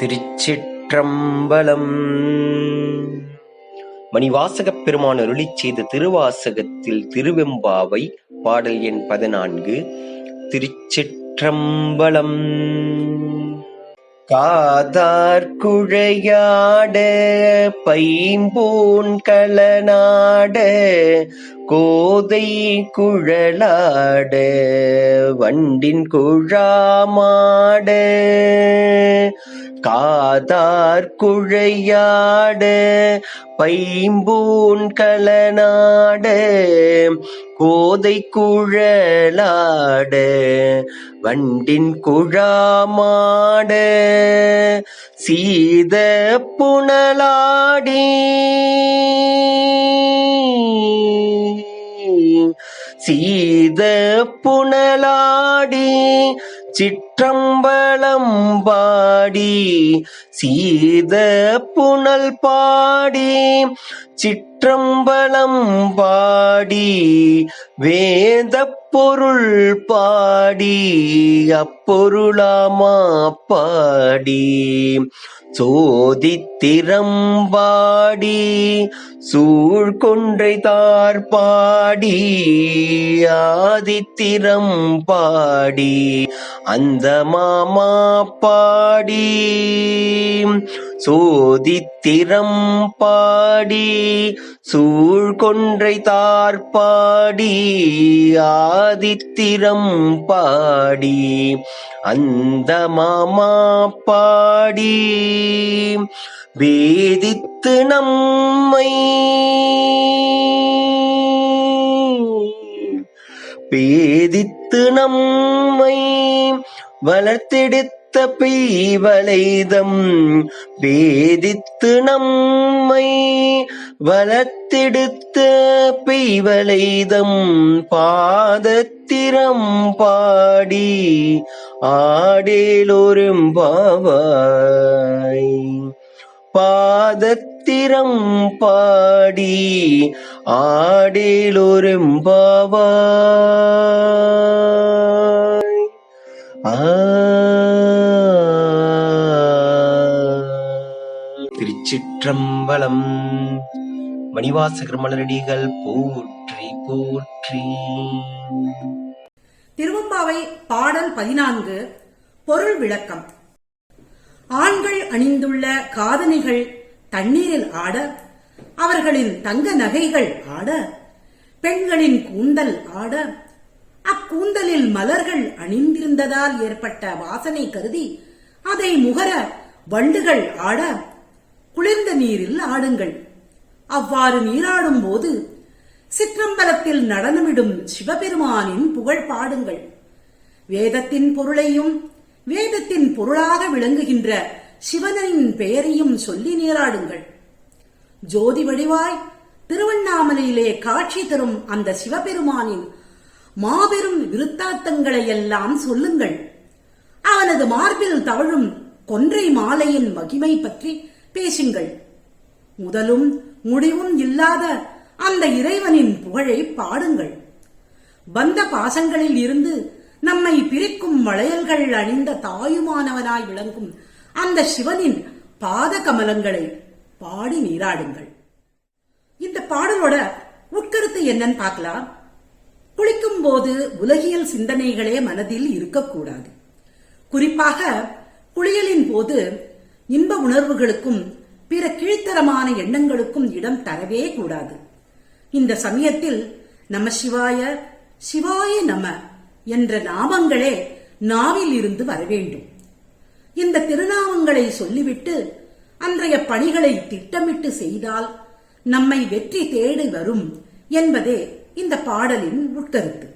திருச்சிற்றம்பலம். மணிவாசகப் பெருமான் அருளி செய்த திருவாசகத்தில் திருவெம்பாவை பாடல் எண் பதினான்கு திருச்சிற்றம்பலம். காதார் குழையாட பைம்பூன் களநாட கோதை குழலாட வண்டின் குழாமாட. காதார் குழையாட பைம்பூன் கலநாட கோதை குழலாட வண்டின் குழாமாட சீத புனலாடி. சீத புனலாடி சிற்றம்பலம் பாடி சீத புனல் பாடி சிற்றம்பலம் பாடி வேத பொருள் பாடி அப்பொருளாமா பாடி. சோதித்திரம்பாடி சூழ்கொன்றைதார் பாடி ஆதித்திரம் பாடி அந்த மாமா பாடி. சோதித்திரம் பாடி சூழ்கொன்றை தார்பாடி ஆதித்திரம் பாடி அந்த மாமா பாடி வேதித்து நம்மை பேதித்து நம்மை வளர்த்தெடுத்து பெய்வளைதம் பேதித்து நம்மை வளர்த்தெடுத்த பெய்வளைதம் பாதத்திரம் பாடி ஆடேலோரும் பாவாய். பாதத்திரம் பாடி ஆடேலோரும் பாவாய். ஆ திருச்சிற்றம்பலம். மணிவாசகர் மலரடிகள் போற்றி போற்றி. திருவம்பாவை பாடல் பதினான்கு பொருள் விளக்கம். ஆண்கள் அணிந்துள்ள காதணிகள் தண்ணீரில் ஆட அவர்களின் தங்க நகைகள் ஆட பெண்களின் கூந்தல் ஆட. அக்கூந்தலில் மலர்கள் அணிந்திருந்ததால் ஏற்பட்ட வாசனை கருதி அதை முகர வண்டுகள் ஆட. குளிர்ந்த நீரில் ஆடுங்கள். அவ்வாறு நீராடும் போது சிற்றம்பலத்தில் நடனமிடும் சிவபெருமானின் புகழ் பாடுங்கள். வேதத்தின் பொருளையும் வேதத்தின் பொருளாக விளங்குகின்ற சிவனின் பெயரையும் சொல்லி நீராடுங்கள். ஜோதி வடிவாய் திருவண்ணாமலையிலே காட்சி தரும் அந்த சிவபெருமானின் மாபெரும் விருத்தாத்தங்களை எல்லாம் சொல்லுங்கள். அவனது மார்பில் தவழும் கொன்றை மாலையின் மகிமை பற்றி பேசுங்கள். முதலும் முடிவும் இல்லாத அந்த இறைவனின் புகழை பாடுங்கள். பந்த பாசங்களில் இருந்து நம்மை பிரிக்கும் வளையல்கள் அணிந்த தாயுமானவனாய் விளங்கும் அந்த சிவனின் பாத கமலங்களை பாடி நீராடுங்கள். இந்த பாடலோட உட்கருத்து என்னன்னு பார்க்கலாம். குளிக்கும் போது உலகியல் சிந்தனைகளே மனதில் இருக்கக்கூடாது. குறிப்பாக குளியலின் போது இன்ப உணர்வுகளுக்கும் பிற கீழ்த்தரமான எண்ணங்களுக்கும் இடம் தரவே கூடாது. இந்த சமயத்தில் நம சிவாய சிவாய நம என்ற நாமங்களே நாவில் இருந்து வர வேண்டும். இந்த திருநாமங்களை சொல்லிவிட்டு அன்றைய பணிகளை திட்டமிட்டு செய்தால் நம்மை வெற்றி தேடி வரும் என்பதே இந்த பாடலின் உட்கருத்து.